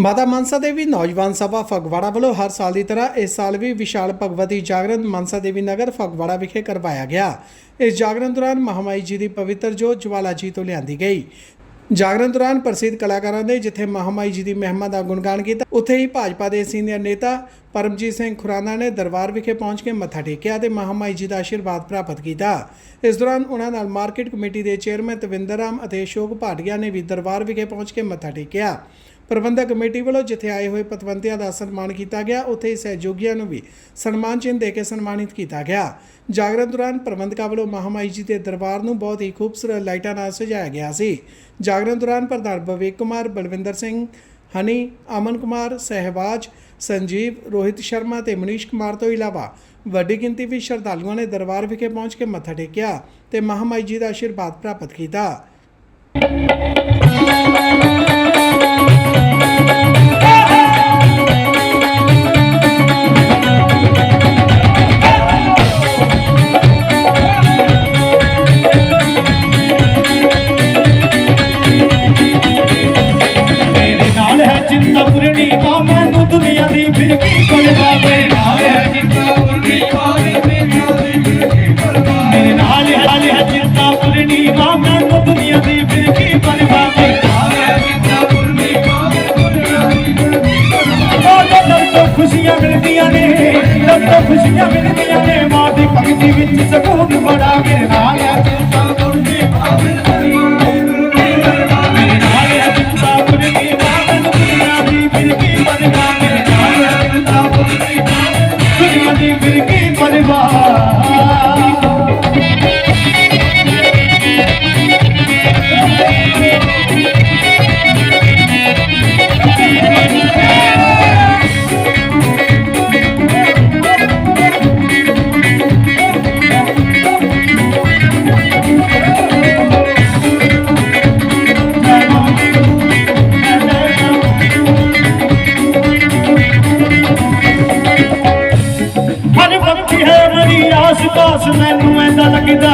ਮਾਤਾ ਮਨਸਾ ਦੇਵੀ ਨੌਜਵਾਨ ਸਭਾ ਫਗਵਾੜਾ ਵੱਲੋਂ ਹਰ ਸਾਲ ਦੀ ਤਰ੍ਹਾਂ ਇਸ ਸਾਲ ਵੀ ਵਿਸ਼ਾਲ ਭਗਵਤੀ ਜਾਗਰਣ ਮਨਸਾ ਦੇਵੀ ਨਗਰ ਫਗਵਾੜਾ ਵਿਖੇ ਕਰਵਾਇਆ ਗਿਆ। ਇਸ ਜਾਗਰਣ ਦੌਰਾਨ ਮਹਾਮਾਈ ਜੀ ਦੀ ਪਵਿੱਤਰ ਜੋਤ ਜਵਾਲਾ ਜੀ ਤੋਂ ਲਿਆਂਦੀ ਗਈ। ਜਾਗਰਣ ਦੌਰਾਨ ਪ੍ਰਸਿੱਧ ਕਲਾਕਾਰਾਂ ਨੇ ਜਿੱਥੇ ਮਹਾਮਾਈ ਜੀ ਦੀ ਮਹਿਮਾ ਦਾ ਗੁਣਗਾਨ ਕੀਤਾ, ਉੱਥੇ ਹੀ ਭਾਜਪਾ ਦੇ ਸੀਨੀਅਰ ਨੇਤਾ ਪਰਮਜੀਤ ਸਿੰਘ ਖੁਰਾਨਾ ਨੇ ਦਰਬਾਰ ਵਿਖੇ ਪਹੁੰਚ ਕੇ ਮੱਥਾ ਟੇਕਿਆ ਤੇ ਮਹਾਮਾਈ ਜੀ ਦਾ ਆਸ਼ੀਰਵਾਦ ਪ੍ਰਾਪਤ ਕੀਤਾ। ਇਸ ਦੌਰਾਨ ਉਹਨਾਂ ਨਾਲ ਮਾਰਕੀਟ ਕਮੇਟੀ ਦੇ ਚੇਅਰਮੈਨ ਤਵਿੰਦਰ ਰਾਮ ਅਤੇ ਅਸ਼ੋਕ ਭਾਟੀਆ ਨੇ ਵੀ ਦਰਬਾਰ ਵਿਖੇ ਪਹੁੰਚ ਕੇ ਮੱਥਾ ਟੇਕਿਆ। ਪ੍ਰਬੰਧਕ ਕਮੇਟੀ ਵੱਲੋਂ ਜਿੱਥੇ ਆਏ ਹੋਏ ਪਤਵੰਤਿਆਂ ਦਾ ਸਨਮਾਨ ਕੀਤਾ ਗਿਆ, ਉੱਥੇ ਹੀ ਸਹਿਯੋਗੀਆਂ ਨੂੰ ਵੀ ਸਨਮਾਨ ਚਿੰਨ੍ਹ ਦੇ ਕੇ ਸਨਮਾਨਿਤ ਕੀਤਾ ਗਿਆ। ਜਾਗਰਣ ਦੌਰਾਨ ਪ੍ਰਬੰਧਕਾਂ ਵੱਲੋਂ ਮਹਾਮਾਈ ਜੀ ਦੇ ਦਰਬਾਰ ਨੂੰ ਬਹੁਤ ਹੀ ਖੂਬਸੂਰਤ ਲਾਈਟਾਂ ਨਾਲ ਸਜਾਇਆ ਗਿਆ ਸੀ। ਜਾਗਰਣ ਦੌਰਾਨ ਪ੍ਰਧਾਨ ਬਵੇਕ ਕੁਮਾਰ, ਬਲਵਿੰਦਰ ਸਿੰਘ, ਹਨੀ, ਅਮਨ ਕੁਮਾਰ ਸਹਿਵਾਜ ਸੰਜੀਵ, ਰੋਹਿਤ ਸ਼ਰਮਾ ਤੇ ਮਨੀਸ਼ ਕੁਮਾਰ ਤੋਂ ਇਲਾਵਾ ਵੱਡੀ ਗਿਣਤੀ ਵਿੱਚ ਸ਼ਰਧਾਲੂਆਂ ਨੇ ਦਰਬਾਰ ਵਿਖੇ ਪਹੁੰਚ ਕੇ ਮੱਥਾ ਟੇਕਿਆ ਤੇ ਮਹਾਮਾਈ ਜੀ ਦਾ ਆਸ਼ੀਰਵਾਦ ਪ੍ਰਾਪਤ ਕੀਤਾ। ਚਿੰਤਪੁਰਨੀ ਮਾਂ ਮੈਨੂੰ ਦੁਨੀਆ ਦੀ ਫਿਰ ਕੀ ਕਰਵਾ ਨਾਲ? ਹੈ ਚਿੰਤਪੁਰਨੀ ਮਾਂ ਮੇਰੇ ਨਾਲ ਹੈ ਹਾਲ ਹੈ ਚਿੰਤਪੁਰਨੀ ਮਾਂ ਮੈਨੂੰ ਦੁਨੀਆ ਦੀ ਫਿਰ ਕੀ ਕਰਵਾ ਨਾਲ? ਹੈ ਚਿੰਤਪੁਰਨੀ ਮਾਂ ਦਰ ਤੋਂ ਖੁਸ਼ੀਆਂ ਮਿਲਦੀਆਂ ਨੇ ਦਰ ਤੋਂ ਖੁਸ਼ੀਆਂ ਮਿਲਦੀਆਂ ਨੇ, ਮਾਂ ਦੀ ਭਗਤੀ ਵਿੱਚ ਸਕੂਨ ਬੜਾ ਮੇਰੇ ਦੁਨੀਆ ਦੀ ਫਿਰ ਆਸ ਮੈਨੂੰ ਐਂਦਾ ਲੱਗਦਾ